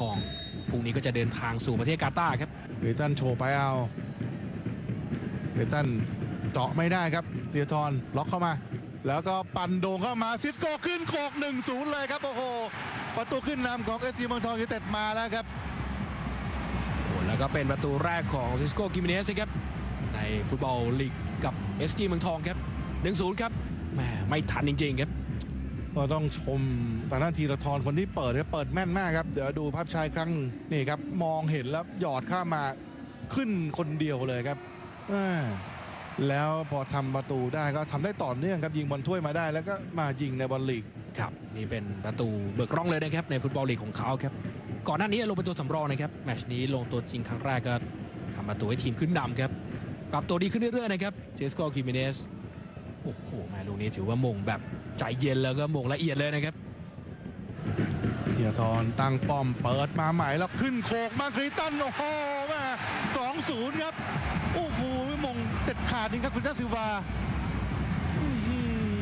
ทองพรุ่งนี้ก็จะเดินทางสู่ประเทศกาตาร์ครับเบตันโชว์ไปเอาเบตันเจาะไม่ได้ครับเตียทรล็อกเข้ามา แล้วก็ปั่นโด่งเข้ามาซิสโก้ขึ้นโคก1-0 เลยครับโอ้โหประตูขึ้นนำของเอสซีเมืองทองยูไนเต็ดมาแล้วครับโอ้แล้วก็เป็นประตูแรกของซิสโกกิมิเนสครับในฟุตบอลลีกกับ SG เมืองทองครับ1-0 ครับแหมไม่ทันจริงๆครับ ก็ต้องชมทางด้านทีละทรคนที่เปิดเปิดแม่นมากครับ เดี๋ยวดูภาพชายครั้งนี่ครับ มองเห็นแล้วหยอดข้ามาขึ้นคนเดียวเลยครับแล้วพอทำประตูได้ก็ทำได้ต่อเนื่องครับ ยิงบอลถ้วยมาได้แล้วก็มายิงในบอลลีกครับนี่เป็นประตูเบิกร่องเลยนะครับในฟุตบอลลีกของเขาครับ ก่อนหน้านี้ลงเป็นตัวสำรองนะครับแมชนี้ลงตัวจริงครั้งแรกก็ทำประตูให้ทีมขึ้นนำครับปรับตัวดีขึ้นเรื่อยๆนะครับเซสโกกิมิเนส โอ้โหแม่ลูกนี้ถือว่ามงแบบใจเย็นแล้วก็มงละเอียดเลยนะครับเทียทรตั้งป้อมเปิดมาใหม่แล้วขึ้นโคกมาคริตันโอ้โหมาสองศูนย์ครับโอ้โหมงเด็ดขาดจริงครับคุณจ้าซิลวาอื้อหือ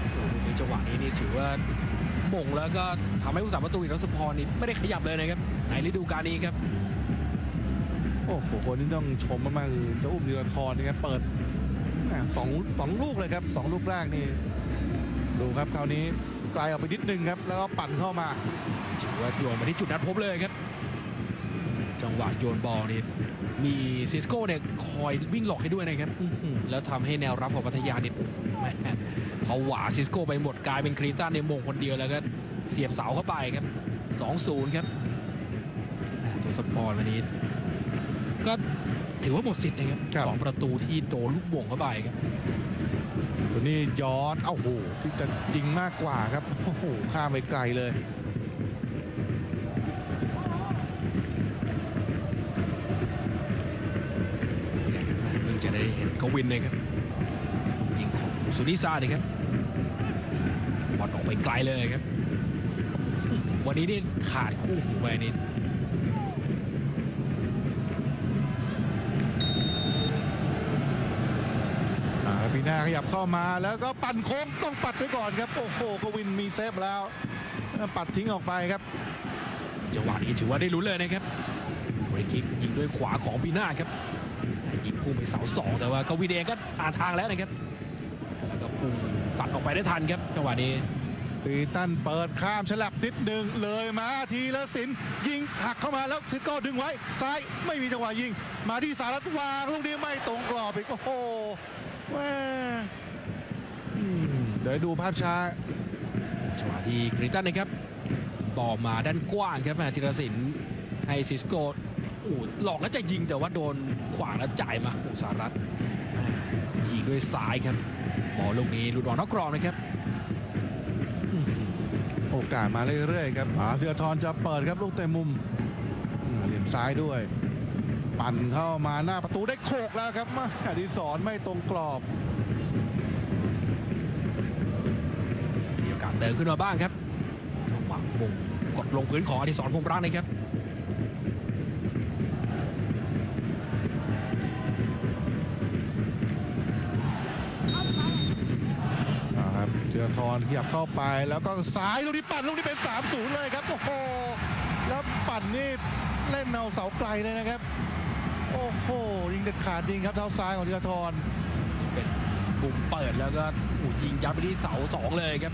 โอ้โหในจังหวะนี้นี่ถือว่าหม่งแล้วก็ทำให้ผู้สาประตูอีกแล้วสุพรนี่ไม่ได้ขยับเลยนะครับในฤดูกาลนี้ครับโอ้โหคนที่ต้องชมมากๆคือเจ้าอุ้มธีรทรนี่ครับเปิดแหม่ สองสองลูกเลยครับสองลูกแรกนี่ ดูครับคราวนี้ไกลออกไปนิดนึงครับ แล้วก็ปั่นเข้ามาถือว่าโยนมาที่จุดนัดพบเลยครับ จังหวะโยนบอลนี่มีซิสโก้เนี่ยคอยวิ่งหลอกให้ด้วยนะครับอื้อหือแล้วทำให้แนวรับของพัทยานี่โอ้โหแม่ผวาซิสโก้ไปหมดกลายเป็นครีตันในยมงคนเดียวแล้วก็เสียบเสาเข้าไปครับ 2-0 ครับแหม่ทศพรวันนี้ ก็ ถือว่าหมดสิทธิ์นะครับสองประตูที่โดนลูกบ่งเข้าไปครับตัวนี้ย้อนเอ้าโหที่จะยิงมากกว่าครับโอ้โหข้ามไปไกลเลยเพิ่งจะได้เห็นกวินนะครับลูกยิงของสุนิซาเลยครับบอลออกไปไกลเลยครับ วันนี้นี่ขาดคู่หูไปนี่ ปีหน้าขยับเข้ามาแล้วก็ปั่นโค้งต้องปัดไปก่อนครับ โอ้โหกวินมีเซฟแล้ว ปัดทิ้งออกไปครับ จังหวะนี้ถือว่าได้ลุ้นเลยนะครับฟรีคิกยิงด้วยขวาของปีหน้าครับ ยิงพุ่งไปเสาสองแต่ว่ากวินเองก็อ่านทางแล้วนะครับแล้วก็พุ่งตัดออกไปได้ทันครับจังหวะนี้ปีตันเปิดข้ามฉลับนิดหนึ่งเลยมาทีละสินยิงหักเข้ามาแล้วซิโก้ดึงไว้ ซ้ายไม่มีจังหวะยิง มาที่สารัตวางลูกนี้ไม่ตรงกรอบอีกโอ้โห แม่อืมเดี๋ยวดูภาพช้าจังหวะที่กริตันนะครับบอลมาด้านกว้างครับแม่ธีรศิลป์ให้ซิสโก้โอ้หลอกแล้วจะยิงแต่ว่าโดนขวางแล้วจ่ายมาอุสารัตแม่ยิงด้วยซ้ายครับบอลลูกนี้หลุดออกนอกกรอบนะครับ โอกาสมาเรื่อยๆครับอาเสือทรจะเปิดครับลูกเตะมุมอืมเหลี่ยมซ้ายด้วย ปั่นเข้ามาหน้าประตูได้โขกแล้วครับมาอดิศรไม่ตรงกรอบมีโอกาสเติมขึ้นมาบ้างครับจังหวะมงกดลงพื้นของอดิศรพรหมรักนะครับอ่าครับเสือทรขยับเข้าไปแล้วก็ซ้ายลูกนี้ปั่นลูกนี้เป็น3-0เลยครับโอ้โหแล้วปั่นนี่เล่นเอาเสาไกลเลยนะครับ โอ้โหยิงเด็ดขาดจริงครับเท้าซ้ายของเสือทรเป็นปุ่มเปิดแล้วก็อูยิงยัดไปที่เสาสองเลยครับ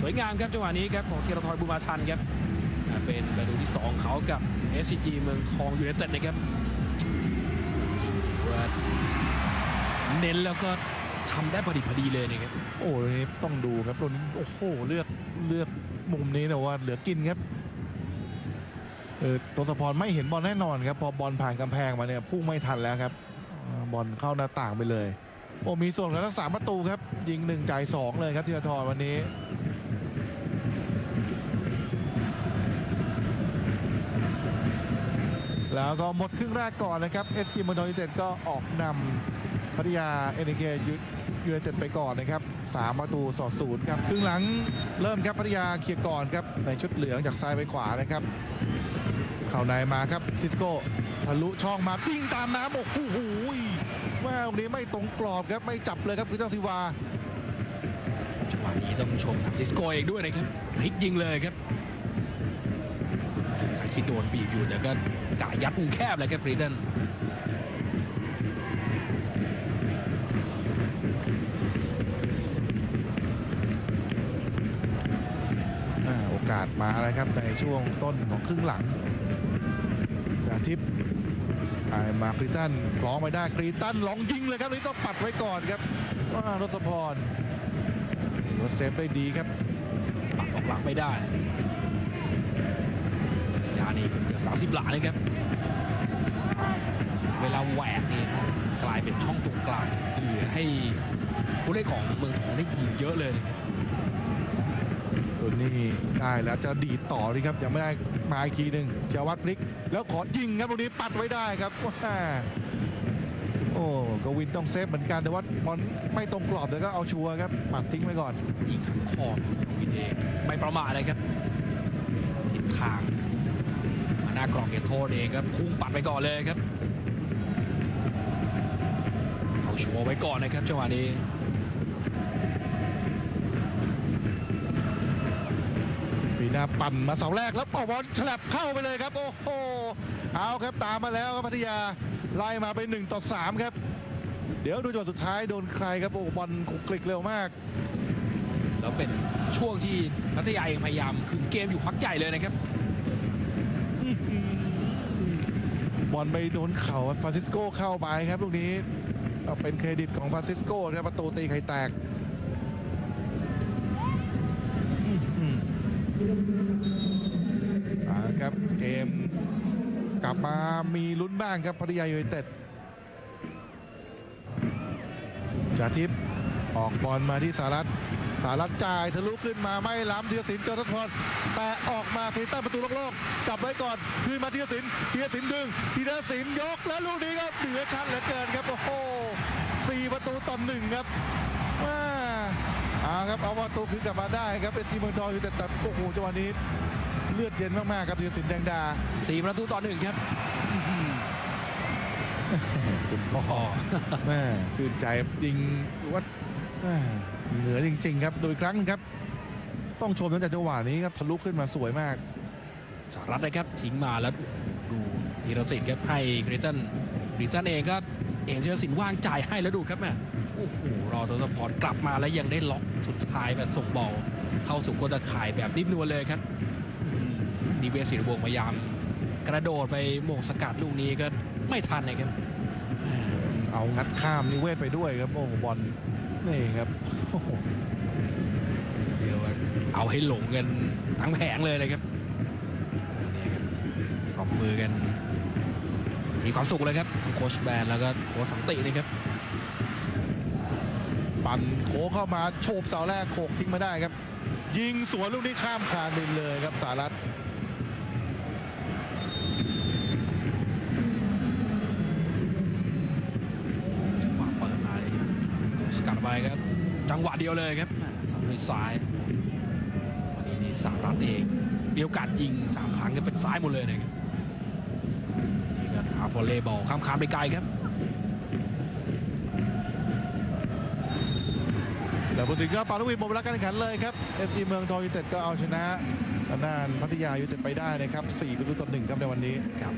สวยงามครับจังหวะนี้ครับของธีรทรบุญมาทันครับอ่าเป็นประตูที่สองของเขากับ SCG เมืองทองยูไนเต็ดนะครับถือว่าเน้นแล้วก็ทำได้พอดีพอดีเลยนะครับโอ้ยต้องดูครับตรงนี้โอ้โหเลือกเลือกมุมนี้นะว่าเหลือกินครับ เออตัวสปอนไม่เห็นบอลแน่นอนครับ พอบอลผ่านกำแพงมาเนี่ยพุ่งไม่ทันแล้วครับ บอลเข้าหน้าต่างไปเลยโอ้มีส่วนกับรักษาประตูครับ ยิงหนึ่งจ่ายสองเลยครับธีรทรวันนี้แล้วก็หมดครึ่งแรกก่อนนะครับเอสกีมอนทองยูเต็ดก็ออกนำพัทยาเอเนเคยูไนเต็ดไปก่อนนะครับสามประตูต่อศูนย์ครับ ครึ่งหลังเริ่มครับพัทยาเคลียร์ก่อนครับในชุดเหลืองจากซ้ายไปขวานะครับ เข้าในมาครับซิสโก้ทะลุช่องมาติ้งตามน้ำโอ้โหแม่ตรงนี้ไม่ตรงกรอบครับไม่จับเลยครับคือเจ้าซิวาจังหวะนี้ต้องชมทางซิสโกเองด้วยนะครับพลิกยิงเลยครับทางคิที่โดนบีบอยู่แต่ก็กะยัดมุมแคบเลยครับคริสตันอ่าโอกาสมาแล้วครับในช่วงต้นของครึ่งหลังจาก ทิพย์อ่ามาคริตันคล้องไปได้คริตันลองยิงเลยครับนี่ต้องปัดไว้ก่อนครับว่ารศพรรถเซฟได้ดีครับปัดออกหลังไม่ได้ยานี่เกือบสามสิบหลาเลยครับ เวลาแหวกนี่กลายเป็นช่องตรงกลางเหลือให้ผู้เล่นของเมืองทองได้ยิงเยอะเลย ตัวนี้ได้แล้วจะดีดต่อดีครับยังไม่ได้มาอีกทีหนึ่งเชยวัดพลิก แล้วขอยิงครับตรงนี้ปัดไว้ได้ครับว้าโอ้กวินต้องเซฟเหมือนกันแต่ว่ามันไม่ตรงกรอบแต่ก็เอาชัวร์ครับปัดทิ้งไปก่อนยิงขังคอวินเองไม่ประมาทเลยครับทิศทางมาหน้ากรอบเขตโทษเองครับพุ่งปัดไปก่อนเลยครับ เอาชัวร์ไว้ก่อนนะครับจังหวะนี้ ปีห น้าปั่นมาเสาแรกแล้วออกบอลฉลับเข้าไปเลยครับ โอ้โหเอาครับตามมาแล้วครับพัทยาไล่มาไป1ต่อ3ครับ เดี๋ยวดูจังหวะสุดท้ายโดนใครครับโอ้บอลคลุกคลิกเร็วมากแล้วเป็นช่วงที่พัทยาเองพยายามขึงเกมอยู่พักใหญ่เลยนะครับบอลไปโดนเข่าฟรานซิสโกเข้าไปครับลูกนี้เอาเป็นเครดิตของฟรานซิสโกครับประตูตีไข่แตกอื้อหือเอาละ ครับเกมกลับมามีลุ้นบ้างครับพัทยายูไนเต็ดจาทิพย์ออกบอลมาที่สารัตสารัตจ่ายทะลุขึ้นมาไม่ล้ำธีรศิลป์เจอทัศพรแต่ออกมาฟีต้าประตูโลกจับไว้ก่อนคืนมาธีรศิลป์ธีรศิลป์ดึงธีรศิลป์ยกแล้วลูกนี้ครับเหนือชั้นเหลือเกินครับโอ้โหสี่ประตูต่อหนึ่งครับว้า อาครับเอาประตูคืนกลับมาได้ครับเป็นซีเมืองทองอยู่แต่แต่โอ้โหจังหวะนี้เลือดเย็นมากๆครับธีรศิลป์แดงดา4ประตูต่อหนึ่งครับอื้อหือคุณพ่อพ่อแม่ชื่นใจยิงว่าแม่เหนือจริง ๆ ครับโดยครั้งครับ ต้องชมตั้งแต่จังหวะนี้ครับทะลุขึ้นมาสวยมากสหรัฐนะครับทิ้งมาแล้วดูธีรศิลป์ครับให้คริสตันคริสตันเองก็เอ็นเชอร์สินว่างจ่ายให้แล้วดูครับแม่โอ้โหรอตัวสปอร์ตกลับมาแล้วยังได้ล็อกสุดท้ายแบบส่งบอลเข้าสู่โกตะข่ายแบบนิ่มนวลเลยครับอืมดีเวสศิริวงศ์พยายาม กระโดดไปโมงสกัดลูกนี้ก็ไม่ทันนะครับ เอางัดข้ามนิเวศไปด้วยครับโอ้โหบอลนี่ครับโอ้โหเดี๋ยวเอาให้หลงกันทั้งแผงเลยนะครับนี่ครับปรบมือกันมีความสุขเลยครับทั้งโค้ชแบนแล้วก็โค้ชสันตินะครับ ปั่นโค้งเข้ามาโฉบเสาแรกโขกทิ้งมาได้ครับ ยิงสวนลูกนี้ข้ามคานไปเลยครับสารัตจังหวะเปิดมานี่สกัดไปครับ จังหวะเดียวเลยครับแม่สับด้วยซ้ายวันนี้นี่สารัตเองมีโอกาสยิงสามครั้งก็เป็นซ้ายหมดเลยนะครับนี่ก็หาฟอลเลย์บอลข้ามคานไปไกลครับ แล้วผู้สิงก็ปาลุวินหมดเวลาการแข่งขันเลยครับเอสซีเมืองทองยูเต็ดก็เอาชนะทางด้านพัทยายูเต็ดไปได้นะครับ4ประตูต่อหนึ่งครับในวันนี้ครับ